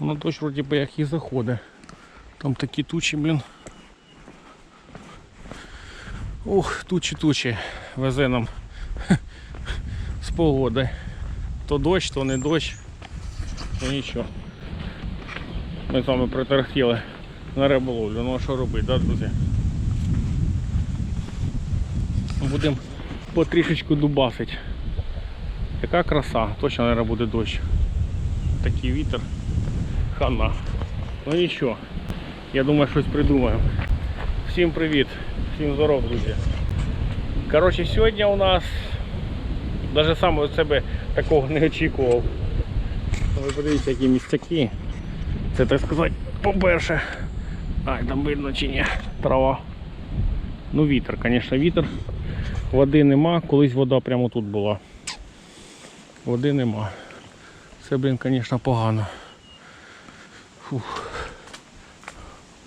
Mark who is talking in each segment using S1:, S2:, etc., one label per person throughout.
S1: Ну дощ вроді би як і заходить. Там такі тучі, блін. Ух, тучі тучі. Везе нам з погоди. То дощ, то не дощ. Ну нічого. Ми з вами приторхіли на риболовлю. Ну а що робити, да, друзі? Будемо потрішечку дубасить. Яка краса, точно наверное, буде дощ. Такий вітер. Хана. Ну нічого. Я думаю, щось придумаємо. Всім привіт, всім здоров, друзі. Коротше, сьогодні у нас навіть сам від себе такого не очікував. Ви подивіться, які місцяки. Це так сказати, по-перше. Ай, там видно чи ні. Трава. Ну вітер, звісно, вітер. Води нема, колись вода прямо тут була. Води нема. Це, блін, звісно, погано. Фух.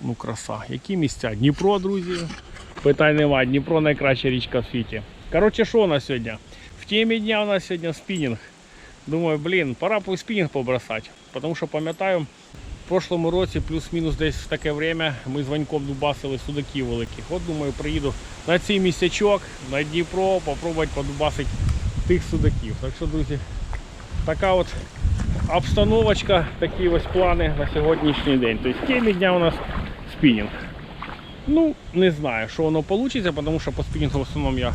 S1: Ну, краса. Які місця? Дніпро, друзі. Питань нема. Дніпро найкраща річка в світі. Коротше, що у нас сьогодні? В темі дня у нас сьогодні спінінг. Думаю, блін, пора по спінінг побросати. Тому що пам'ятаю, в прошлому році плюс-мінус десь в таке время ми з Ваньком дубасили судаків великих. От думаю, приїду на цей місячок, на Дніпро, попробувати подубасити тих судаків. Так що, друзі, така от обстановочка, такі ось плани на сьогоднішній день. Тобто темі дня у нас спінінг. Ну, не знаю, що воно вийде, тому що по спінінгу в основному я,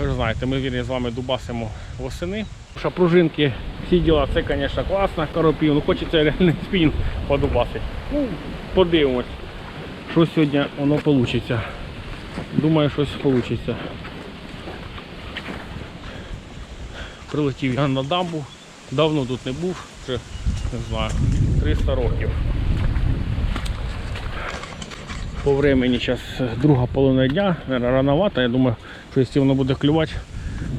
S1: ви знаєте, ми вірні з вами дубасимо восени. Що пружинки, всі діла, це, звісно, класно, коропів, ну хочеться реальний спінінг подубасити. Ну, подивимось, що сьогодні воно вийде. Думаю, щось вийде. Прилетів я на дамбу. Давно тут не був, вже не знаю, 300 років. По времени зараз друга половина дня, рановато. Я думаю, що якщо воно буде клювати,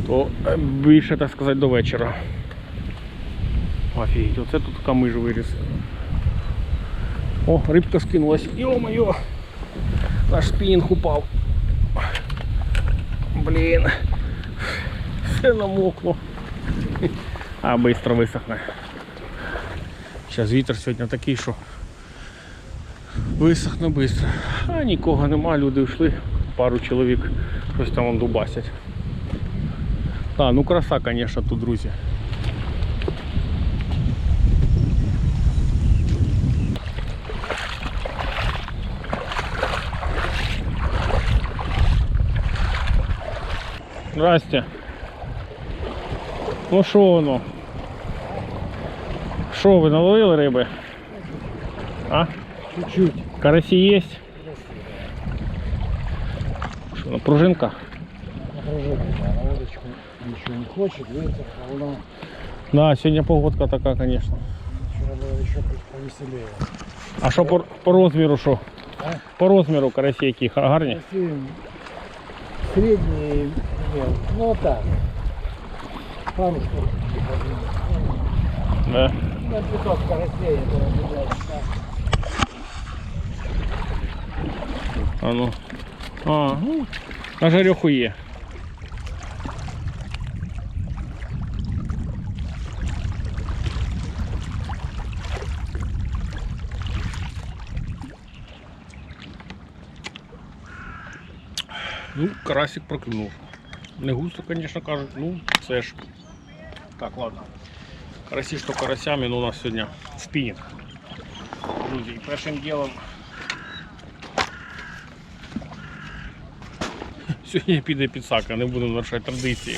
S1: то е, більше, так сказати, до вечора. Офігеть, оце тут камиш виріс. О, рибка скинулась. Йо-моє! Наш спінінг упав. Блін. Все намокло. А, швидко висохне. Зараз вітер сьогодні такий, що висохне швидко. А нікого нема, люди йшли, пару чоловік щось там дубасять. Так, ну краса, звісно, тут, друзі. Здрасте. Ну що воно? Що ви наловили риби? А?
S2: Чуть-чуть.
S1: Карасі є? Що, ну, пружинка?
S2: Напряжение, да, на удочку ничего не хочет, ветер, волна.
S1: Да, сьогодні погодка така, звісно.
S2: Вчера было еще повеселее.
S1: А що по, по розміру що?
S2: А?
S1: По розміру карасі які Га- гарні?
S2: Такие средние, нет, ну вот так. Пару.
S1: Да.
S2: На карасей, это, блядь.
S1: А ну. А, ну, на жарьоху є. Ну, карасик проклюнув. Не густо, звісно, кажуть, ну, це ж. Так, ладно. Карасі, що карасями, ну у нас сьогодні спінінг. Друзі, і першим ділом Сьогодні піде підсака, не будемо нарушати традиції.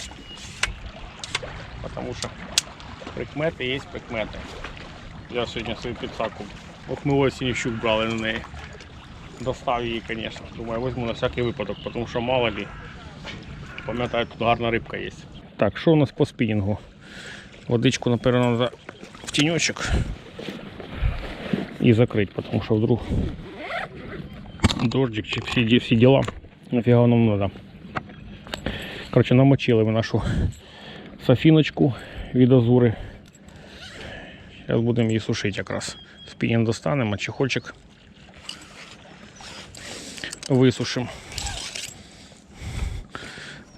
S1: Тому що прикмети є прикмети. Я сьогодні свою підсаку. Ох, ми осінь щук брали на неї. Достав її, звісно. Думаю, візьму на всякий випадок, тому що мало ли. Пам'ятаю, тут гарна рибка є. Так, що у нас по спінінгу? Водичку, напевно, треба в тіньочок і закрити, тому що вдруг дождик чи всі, всі діла. Нафіга нам надо. Коротше, намочили ми нашу софіночку від азури. Зараз будемо її сушити якраз. Спінінг достанемо, чехольчик висушимо.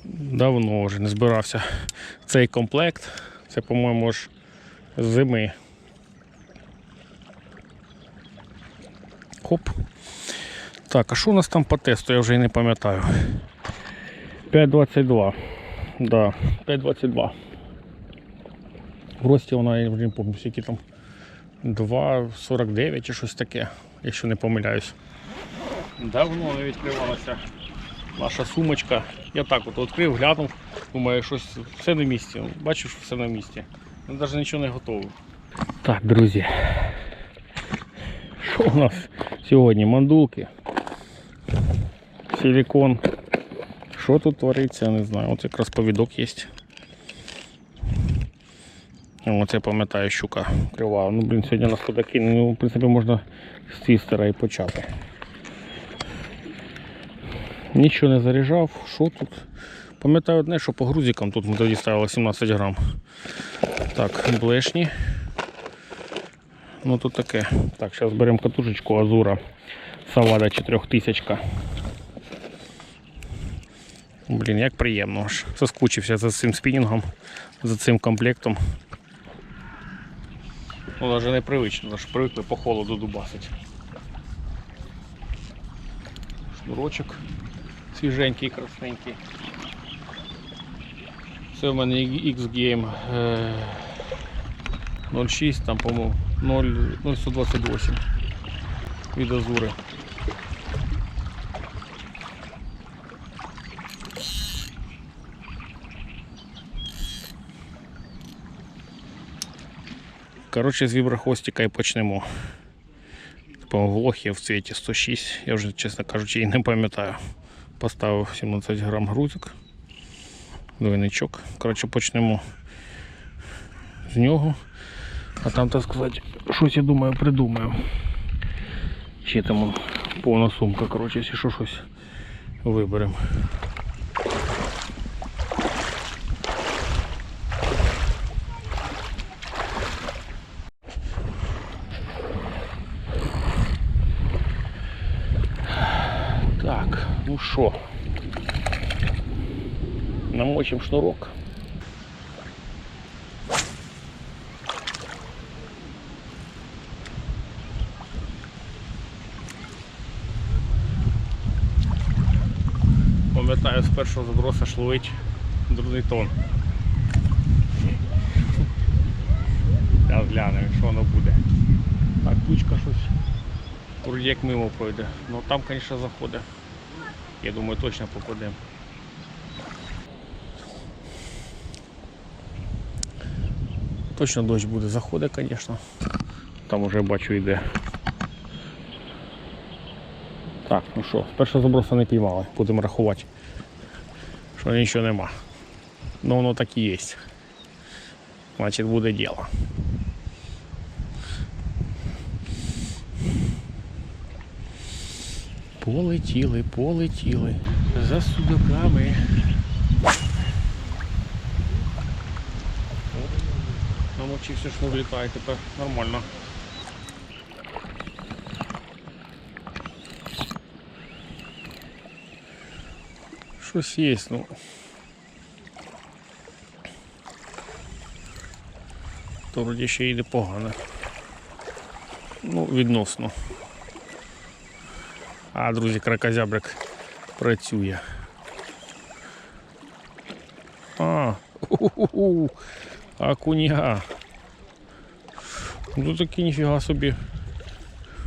S1: Давно вже не збирався цей комплект. Це, по-моєму, ж зими. Хоп. Так, а що у нас там по тесту? Я вже і не пам'ятаю. 5.22. Да, 5.22. В рості вона, я вже не пам'ятаю, скільки там 2.49 чи щось таке, якщо не помиляюсь. Давно не відкривалася наша сумочка. Я так от відкрив, глянув, думаю, щось все на місці. Бачу, що все на місці. Навіть нічого не готово. Так, друзі. Що у нас сьогодні? Мандулки. Силикон. Що тут твориться, я не знаю. От якраз повідок є. Оце пам'ятаю щука крива. Ну, блін, сьогодні нас кинули. Ну, в принципі, можна з цістера і почати. Нічого не заряджав. Що тут? Пам'ятаю одне, що по грузикам тут ми тоді ставили 17 грам. Так, блешні. Ну тут таке. Так, зараз беремо катушечку Азура. Савада 4000. Блін, як приємно аж. Соскучився за цим спінінгом, за цим комплектом. Ну, навіть непривично, що привикли по холоду дубасить. Шнурочок свіженький, красненький. Це в мене X-Game е, 06, там, по-моєму, 0128 від Азури. Коротше, з віброхвостика і почнемо. По-моєму, влог є в цвіті 106, я вже, чесно кажучи, і не пам'ятаю. Поставив 17 грам грузик. Двойничок. Коротше, почнемо з нього. А там, так сказати, щось я думаю, придумаю. Ще там повна сумка, коротше, якщо щось виберемо. Так, ну що, намочим шнурок. Пам'ятаю, з першого заброса ж ловить дурний тон. Зараз глянемо, що воно буде. Так, ключка щось. Як мимо пройде. Ну там, звісно, заходить. Я думаю, точно попадемо. Точно дощ буде заходить, звісно. Там уже бачу йде. Так, ну що, першого заброса не піймали, будемо рахувати. Що нічого нема. Ну воно так і є. Значить буде діло. Полетіли, полетіли за судаками. Намочився, що влітає тепер нормально. Щось є, ну. То вроді ще йде погано. Ну, відносно. А, друзі, кракозябрик працює. А, у-ху-ху, акуня. Ну такий ніфіга собі.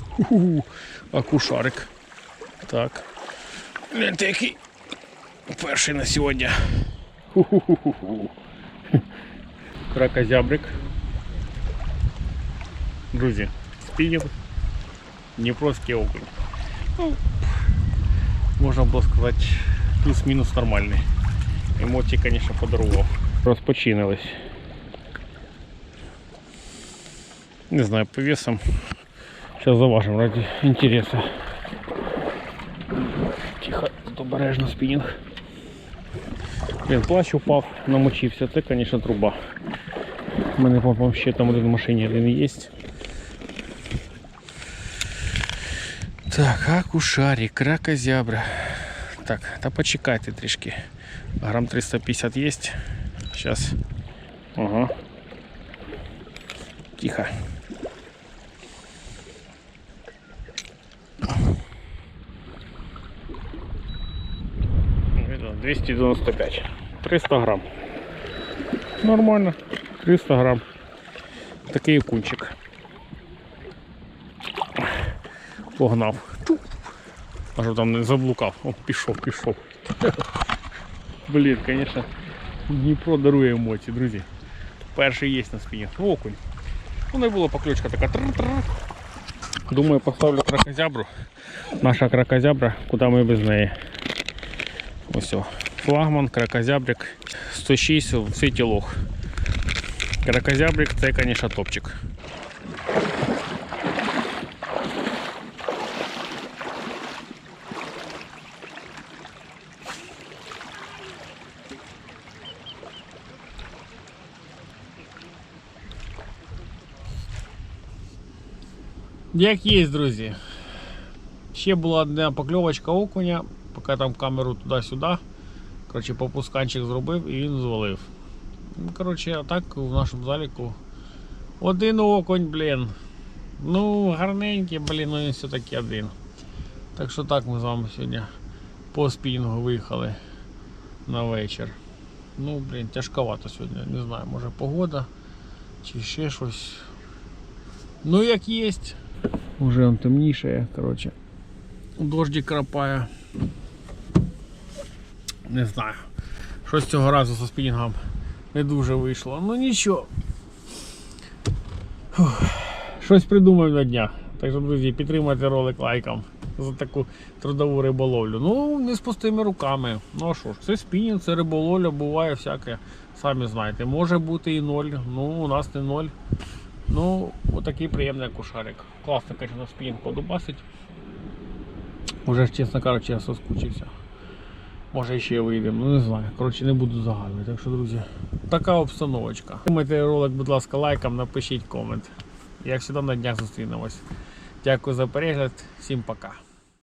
S1: Ху-ху, акушарик. Так. Гляньте, який перший на сьогодні. Ху-ху-ху-ху. Кракозябрик. Друзі, спінінг. Дніпровський окунь. Ну, можна було сказати, плюс-мінус нормальний. Емоції, звісно, подарував. Розпочинились. Не знаю, по весам. Сейчас заважим ради интереса. Тихо, тут обережно спінінг. Блін, плащ упав, намочився. Це, звісно, труба. У мене, по-моєму, ще там один в машині один є. Так, акушарі, кракозябра. Так, да та почекайте трішки. Грам 350 есть. Сейчас. Ага. Тихо. Видно, 295. 300 грамм. Нормально. 300 грамм. Такие кунчик. Погнав. Аж там не заблукав. О, пішов, пішов. Блін, звісно, Дніпро дарує емоції, друзі. Перший є на спині. Окунь. Ну не було покльочка така. тр-тр. Думаю, поставлю кракозябру. Наша кракозябра, куди ми без неї. Ось. Флагман, кракозябрик. 106 в світі лох. Кракозябрик це, звісно, топчик. Як є, друзі. Ще була одна покльовочка окуня, поки там камеру туди-сюди. Коротше, попусканчик зробив і він звалив. Ну, Коротше, а так в нашому заліку один окунь, блін. Ну, гарненький, блін, ну він все-таки один. Так що так ми з вами сьогодні по спінгу виїхали на вечір. Ну, блін, тяжковато сьогодні, не знаю, може погода чи ще щось. Ну, як єсть. Уже он темніше, коротше. Дождик крапає. Не знаю. Щось цього разу зі спінінгом не дуже вийшло. Ну нічого. Фух. Щось придумаємо на днях. Так що, друзі, підтримайте ролик лайком за таку трудову риболовлю. Ну, не з пустими руками. Ну а що ж, це спінінг, це риболовля, буває всяке. Самі знаєте. Може бути і ноль. Ну, у нас не ноль. Ну, отакий приємний кушарик. Класно, звісно, спінінг подубасить. Уже, чесно кажучи, я соскучився. Може ще вийдемо, ну не знаю. Коротше, не буду загадувати. Так що, друзі, така обстановочка. Думайте ролик, будь ласка, лайком, напишіть комент. Як завжди на днях зустрінемось. Дякую за перегляд, всім пока.